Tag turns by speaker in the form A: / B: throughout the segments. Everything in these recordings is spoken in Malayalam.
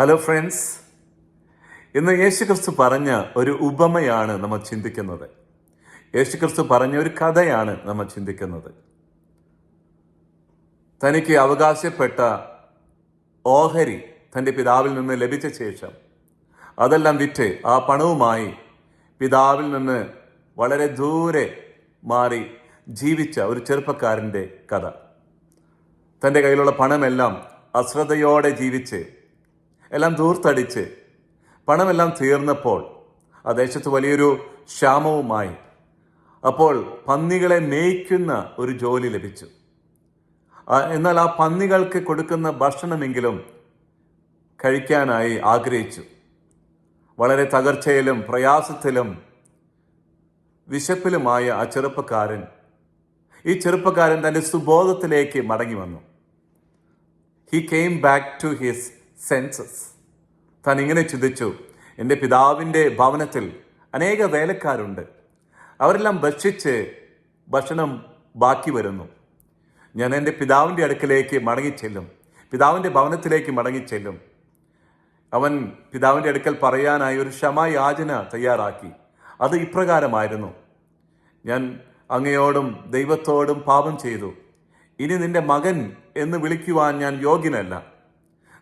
A: ഹലോ ഫ്രണ്ട്സ് ഇന്ന് യേശുക്രിസ്തു പറഞ്ഞ ഒരു ഉപമയാണ് നമ്മൾ ചിന്തിക്കുന്നത്. യേശുക്രിസ്തു പറഞ്ഞ ഒരു കഥയാണ് നമ്മൾ ചിന്തിക്കുന്നത്. തനിക്ക് അവകാശപ്പെട്ട ഓഹരി തന്റെ പിതാവിൽ നിന്ന് ലഭിച്ച ശേഷം അതെല്ലാം വിറ്റ് ആ പണവുമായി പിതാവിൽ നിന്ന് വളരെ ദൂരെ മാറി ജീവിച്ച ഒരു ചെറുപ്പക്കാരന്റെ കഥ. തന്റെ കയ്യിലുള്ള പണമെല്ലാം അശ്രദ്ധയോടെ ജീവിച്ച് എല്ലാം ധൂർത്തടിച്ച് പണമെല്ലാം തീർന്നപ്പോൾ ആ ദേശത്ത് വലിയൊരു ക്ഷാമവുമായി. അപ്പോൾ പന്നികളെ മേയ്ക്കുന്ന ഒരു ജോലി ലഭിച്ചു. എന്നാൽ ആ പന്നികൾക്ക് കൊടുക്കുന്ന ഭക്ഷണമെങ്കിലും കഴിക്കാനായി ആഗ്രഹിച്ചു. വളരെ തകർച്ചയിലും പ്രയാസത്തിലും വിശപ്പിലുമായ ആ ചെറുപ്പക്കാരൻ ഈ ചെറുപ്പക്കാരൻ തന്റെ സുബോധത്തിലേക്ക് മടങ്ങി വന്നു. He came back to his senses. താൻ ഇങ്ങനെ ചിന്തിച്ചു എന്റെ പിതാവിന്റെ ഭവനത്തിൽ അനേക വേലക്കാരുണ്ട്. അവരെല്ലാം ഭക്ഷിച്ച് ഭക്ഷണം ബാക്കി വരുന്നു. ഞാൻ എന്റെ പിതാവിന്റെ അടുക്കലേക്ക് മടങ്ങിച്ചെല്ലും. പിതാവിന്റെ ഭവനത്തിലേക്ക് മടങ്ങിച്ചെല്ലും. അവൻ പിതാവിന്റെ അടുക്കൽ പറയാനായി ഒരു ക്ഷമായാചന തയ്യാറാക്കി. അത് ഇപ്രകാരമായിരുന്നു. ഞാൻ അങ്ങയോടും ദൈവത്തോടും പാപം ചെയ്തു. ഇനി നിന്റെ മകൻ എന്ന് വിളിക്കുവാൻ ഞാൻ യോഗ്യനല്ല.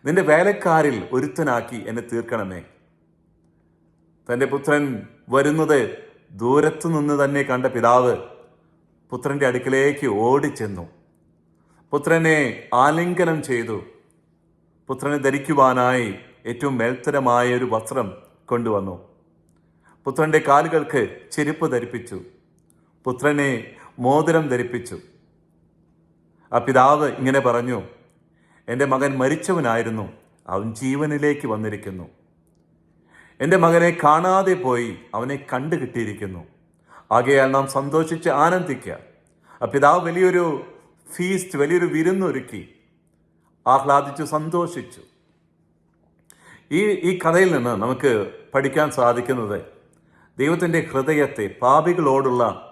A: നിന്റെ വേലക്കാരിൽ ഒരുത്തനാക്കി എന്നെ തീർക്കണമേ. തന്റെ പുത്രൻ വരുന്നത് ദൂരത്തു നിന്ന് തന്നെ കണ്ട പിതാവ് പുത്രന്റെ അടുക്കലേക്ക് ഓടിച്ചെന്നു. പുത്രനെ ആലിംഗനം ചെയ്തു. പുത്രനെ ധരിക്കുവാനായി ഏറ്റവും മേൽത്തരമായ ഒരു വസ്ത്രം കൊണ്ടുവന്നു. പുത്രന്റെ കാലുകൾക്ക് ചെരുപ്പ് ധരിപ്പിച്ചു. പുത്രനെ മോതിരം ധരിപ്പിച്ചു. ആ പിതാവ് ഇങ്ങനെ പറഞ്ഞു എന്റെ മകൻ മരിച്ചവനായിരുന്നു. അവൻ ജീവനിലേക്ക് വന്നിരിക്കുന്നു. എന്റെ മകനെ കാണാതെ പോയി അവനെ കണ്ടു കിട്ടിയിരിക്കുന്നു. ആകയാൽ നാം സന്തോഷിച്ച് ആനന്ദിക്കുക. പിതാവ് വലിയൊരു ഫീസ്റ്റ് വലിയൊരു വിരുന്നൊരുക്കി ആഹ്ലാദിച്ചു സന്തോഷിച്ചു. ഈ ഈ കഥയിൽ നിന്ന് നമുക്ക് പഠിക്കാൻ സാധിക്കുന്നത് ദൈവത്തിന്റെ ഹൃദയത്തെ പാപികളോടുള്ള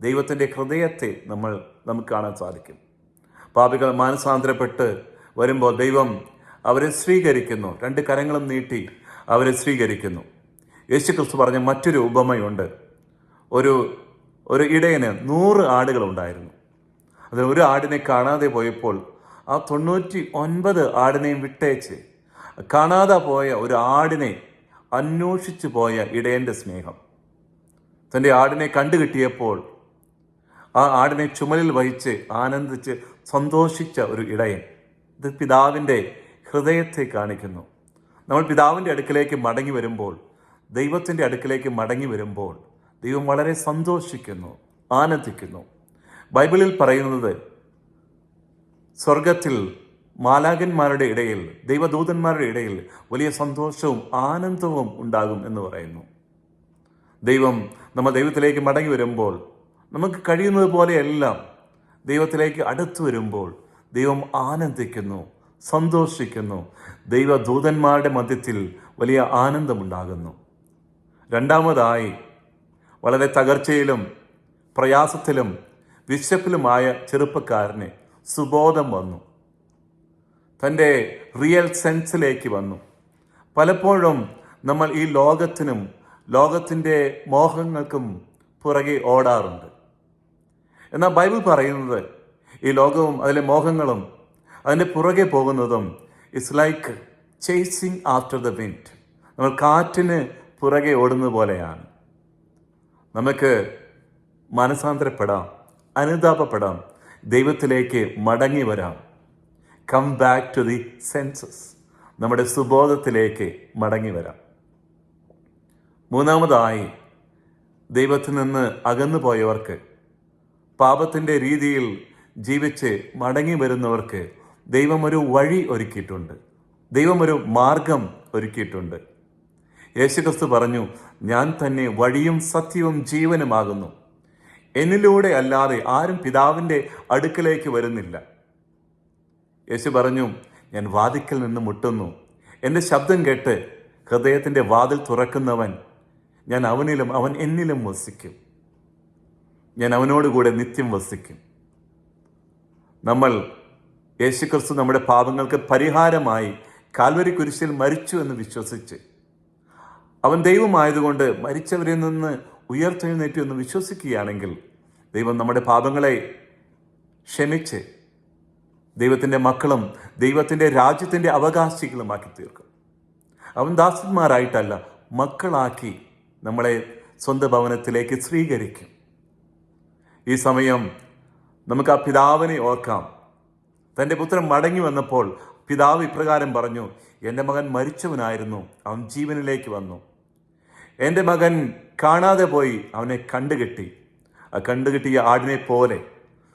A: ദൈവത്തിന്റെ ഹൃദയത്തെ നമ്മൾ നമുക്ക് കാണാൻ സാധിക്കും. പാപികൾ മാനസാന്തരപ്പെട്ട് വരുമ്പോൾ ദൈവം അവരെ സ്വീകരിക്കുന്നു. രണ്ട് കരങ്ങളും നീട്ടി അവരെ സ്വീകരിക്കുന്നു. യേശുക്രിസ്തു പറഞ്ഞ മറ്റൊരു ഉപമയുണ്ട്. ഒരു ഒരു ഇടയന് നൂറ് ആടുകളുണ്ടായിരുന്നു. അതിൽ ഒരു ആടിനെ കാണാതെ പോയപ്പോൾ ആ തൊണ്ണൂറ്റി ഒൻപത് ആടിനെയും വിട്ടേച്ച് കാണാതെ പോയ ഒരു ആടിനെ അന്വേഷിച്ചു പോയ ഇടയന്റെ സ്നേഹം. തന്റെ ആടിനെ കണ്ടുകിട്ടിയപ്പോൾ ആ ആടിനെ ചുമലിൽ വഹിച്ച് ആനന്ദിച്ച് സന്തോഷിച്ച ഒരു ഇടയൻ. ഇത് പിതാവിന്റെ ഹൃദയത്തെ കാണിക്കുന്നു. നമ്മൾ പിതാവിന്റെ അടുക്കിലേക്ക് മടങ്ങി വരുമ്പോൾ ദൈവത്തിന്റെ അടുക്കിലേക്ക് മടങ്ങി വരുമ്പോൾ ദൈവം വളരെ സന്തോഷിക്കുന്നു ആനന്ദിക്കുന്നു. ബൈബിളിൽ പറയുന്നത് സ്വർഗത്തിൽ മാലാകന്മാരുടെ ഇടയിൽ ദൈവദൂതന്മാരുടെ ഇടയിൽ വലിയ സന്തോഷവും ആനന്ദവും ഉണ്ടാകും എന്ന് പറയുന്നു. ദൈവം നമ്മൾ ദൈവത്തിലേക്ക് മടങ്ങി വരുമ്പോൾ നമുക്ക് കഴിയുന്നത് പോലെയെല്ലാം ദൈവത്തിലേക്ക് അടുത്തു വരുമ്പോൾ ദൈവം ആനന്ദിക്കുന്നു സന്തോഷിക്കുന്നു. ദൈവദൂതന്മാരുടെ മധ്യത്തിൽ വലിയ ആനന്ദമുണ്ടാകുന്നു. രണ്ടാമതായി വളരെ തകർച്ചയിലും പ്രയാസത്തിലും വിശപ്പിലുമായ ചെറുപ്പക്കാരന് സുബോധം വന്നു. തന്റെ റിയൽ സെൻസിലേക്ക് വന്നു. പലപ്പോഴും നമ്മൾ ഈ ലോകത്തിനും ലോകത്തിന്റെ മോഹങ്ങൾക്കും പുറകെ ഓടാറുണ്ട്. എന്നാൽ ബൈബിൾ പറയുന്നത് ഈ ലോകവും അതിലെ മോഹങ്ങളും അതിന്റെ പുറകെ പോകുന്നതും it's like chasing after the wind നമ്മൾ കാറ്റിന് പുറകെ ഓടുന്നത് പോലെയാണ്. നമുക്ക് മനസാന്തരപ്പെടാം അനുതാപപ്പെടാം ദൈവത്തിലേക്ക് മടങ്ങി വരാം. Come back to the senses നമ്മുടെ സുബോധത്തിലേക്ക് മടങ്ങി വരാം. മൂന്നാമതായി ദൈവത്തിൽ നിന്ന് അകന്നു പോയവർക്ക് പാപത്തിന്റെ രീതിയിൽ ജീവിച്ച് മടങ്ങി വരുന്നവർക്ക് ദൈവം ഒരു വഴി ഒരുക്കിയിട്ടുണ്ട്. ദൈവം ഒരു മാർഗം ഒരുക്കിയിട്ടുണ്ട്. യേശുക്രിസ്തു പറഞ്ഞു ഞാൻ തന്നെ വഴിയും സത്യവും ജീവനുമാകുന്നു. എന്നിലൂടെ അല്ലാതെ ആരും പിതാവിന്റെ അടുക്കലേക്ക് വരുന്നില്ല. യേശു പറഞ്ഞു ഞാൻ വാതിക്കൽ നിന്ന് മുട്ടുന്നു. എന്റെ ശബ്ദം കേട്ട് ഹൃദയത്തിന്റെ വാതിൽ തുറക്കുന്നവൻ ഞാൻ അവനിലും അവൻ എന്നിലും വസിക്കും. ഞാൻ അവനോടുകൂടെ നിത്യം വസിക്കും. നമ്മൾ യേശുക്രിസ്തു നമ്മുടെ പാപങ്ങൾക്ക് പരിഹാരമായി കാൽവരി കുരിശിൽ മരിച്ചു എന്ന് വിശ്വസിച്ച് അവൻ ദൈവമായതുകൊണ്ട് മരിച്ചവരിൽ നിന്ന് ഉയർത്തെഴുന്നേറ്റു എന്ന് വിശ്വസിക്കുകയാണെങ്കിൽ ദൈവം നമ്മുടെ പാപങ്ങളെ ക്ഷമിച്ച് ദൈവത്തിന്റെ മക്കളും ദൈവത്തിന്റെ രാജ്യത്തിന്റെ അവകാശികളുമാക്കി തീർക്കും. അവൻ ദാസന്മാരായിട്ടല്ല മക്കളാക്കി നമ്മളെ സ്വന്തം ഭവനത്തിലേക്ക് സ്വീകരിക്കും. ഈ സമയം നമുക്ക് ആ പിതാവിനെ ഓർക്കാം. തന്റെ പുത്രൻ മടങ്ങി വന്നപ്പോൾ പിതാവ് ഇപ്രകാരം പറഞ്ഞു എന്റെ മകൻ മരിച്ചവനായിരുന്നു. അവൻ ജീവനിലേക്ക് വന്നു. എന്റെ മകൻ കാണാതെ പോയി അവനെ കണ്ടുകെട്ടി. ആ കണ്ടുകെട്ടിയ ആടിനെ പോലെ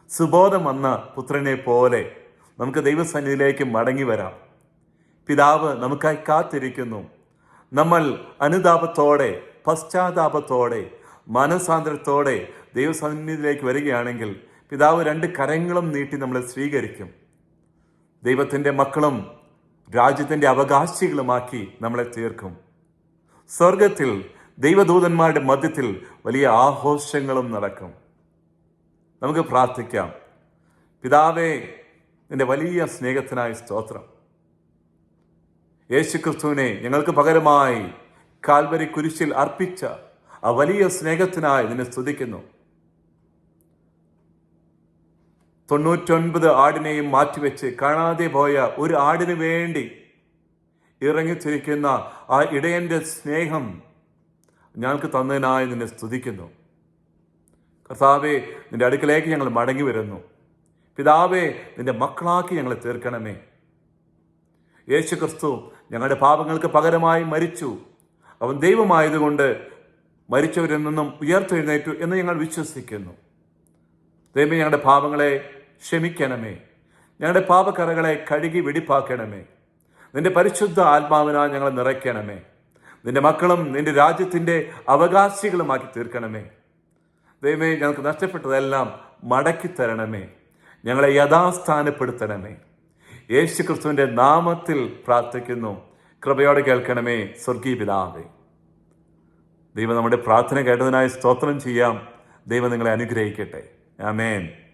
A: സുബോധം വന്ന പുത്രനെ പോലെ നമുക്ക് ദൈവസന്നിധിയിലേക്ക് മടങ്ങി വരാം. പിതാവ് നമുക്കായി കാത്തിരിക്കുന്നു. നമ്മൾ അനുതാപത്തോടെ പശ്ചാത്താപത്തോടെ മനസാന്തരത്തോടെ ദൈവസന്നിധിയിലേക്ക് വരികയാണെങ്കിൽ പിതാവ് രണ്ട് കരങ്ങളും നീട്ടി നമ്മളെ സ്വീകരിക്കും. ദൈവത്തിന്റെ മക്കളും രാജ്യത്തിന്റെ അവകാശികളുമാക്കി നമ്മളെ തീർക്കും സ്വർഗത്തിൽ ദൈവദൂതന്മാരുടെ മധ്യത്തിൽ വലിയ ആഘോഷങ്ങളും നടക്കും. നമുക്ക് പ്രാർത്ഥിക്കാം. പിതാവേ നിന്റെ വലിയ സ്നേഹത്തിനായി സ്തോത്രം. യേശുക്രിസ്തുവിനെ ഞങ്ങൾക്ക് പകരമായി കാൽവരി കുരിശിൽ അർപ്പിച്ച ആ വലിയ സ്നേഹത്തിനായി നിന്നെ സ്തുതിക്കുന്നു. തൊണ്ണൂറ്റൊൻപത് ആടിനെയും മാറ്റിവെച്ച് കാണാതെ പോയ ഒരു ആടിനു വേണ്ടി ഇറങ്ങിത്തിരിക്കുന്ന ആ ഇടയന്റെ സ്നേഹം ഞങ്ങൾക്ക് തന്നതിനായി നിന്നെ സ്തുതിക്കുന്നു. കർത്താവെ നിന്റെ അടുക്കലേക്ക് ഞങ്ങൾ മടങ്ങി വരുന്നു. പിതാവേ നിന്റെ മക്കളാക്കി ഞങ്ങളെ തീർക്കണമേ. യേശു ക്രിസ്തു ഞങ്ങളുടെ പാപങ്ങൾക്ക് പകരമായി മരിച്ചു. അവൻ ദൈവമായതുകൊണ്ട് മരിച്ചവരിൽ നിന്നും ഉയർത്തെഴുന്നേറ്റു എന്ന് ഞങ്ങൾ വിശ്വസിക്കുന്നു. ദൈവം ഞങ്ങളുടെ പാപങ്ങളെ ക്ഷമിക്കണമേ. ഞങ്ങളുടെ പാപക്കറകളെ കഴുകി വെടിപ്പാക്കണമേ. നിന്റെ പരിശുദ്ധ ആത്മാവിനാൽ ഞങ്ങളെ നിറയ്ക്കണമേ. നിന്റെ മക്കളും നിന്റെ രാജ്യത്തിന്റെ അവകാശികളുമാക്കി തീർക്കണമേ. ദൈവമേ ഞങ്ങൾക്ക് നഷ്ടപ്പെട്ടതെല്ലാം മടക്കി തരണമേ ഞങ്ങളെ യഥാസ്ഥാനപ്പെടുത്തണമേ. യേശു ക്രിസ്തുവിന്റെ നാമത്തിൽ പ്രാർത്ഥിക്കുന്നു. കൃപയോടെ കേൾക്കണമേ സ്വർഗീയ പിതാവേ. ദൈവം നമ്മുടെ പ്രാർത്ഥന കേട്ടതിനായി സ്തോത്രം ചെയ്യാം. ദൈവം നിങ്ങളെ അനുഗ്രഹിക്കട്ടെ. ആമേൻ.